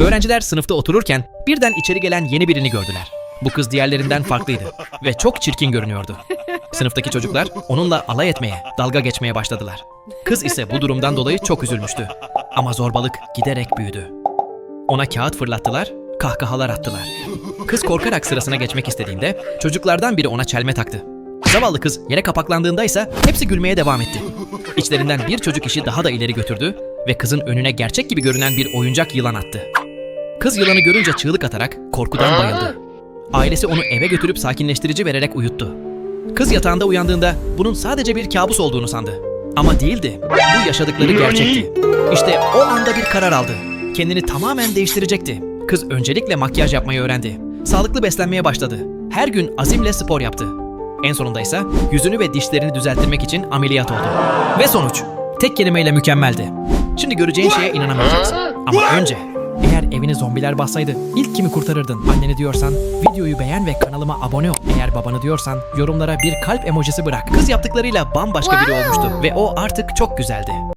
Öğrenciler sınıfta otururken birden içeri gelen yeni birini gördüler. Bu kız diğerlerinden farklıydı ve çok çirkin görünüyordu. Sınıftaki çocuklar onunla alay etmeye, dalga geçmeye başladılar. Kız ise bu durumdan dolayı çok üzülmüştü. Ama zorbalık giderek büyüdü. Ona kağıt fırlattılar, kahkahalar attılar. Kız korkarak sırasına geçmek istediğinde çocuklardan biri ona çelme taktı. Zavallı kız yere kapaklandığında ise hepsi gülmeye devam etti. İçlerinden bir çocuk işi daha da ileri götürdü ve kızın önüne gerçek gibi görünen bir oyuncak yılan attı. Kız yılanı görünce çığlık atarak korkudan bayıldı. Ailesi onu eve götürüp sakinleştirici vererek uyuttu. Kız yatağında uyandığında bunun sadece bir kabus olduğunu sandı. Ama değildi. Bu yaşadıkları gerçekti. İşte o anda bir karar aldı. Kendini tamamen değiştirecekti. Kız öncelikle makyaj yapmayı öğrendi. Sağlıklı beslenmeye başladı. Her gün azimle spor yaptı. En sonunda ise yüzünü ve dişlerini düzelttirmek için ameliyat oldu. Ve sonuç tek kelimeyle mükemmeldi. Şimdi göreceğin şeye inanamayacaksın. Ama önce eğer evini zombiler bassaydı ilk kimi kurtarırdın? Anneni diyorsan videoyu beğen ve kanalıma abone ol. Eğer babanı diyorsan yorumlara bir kalp emojisi bırak. Kız yaptıklarıyla bambaşka biri olmuştu ve o artık çok güzeldi.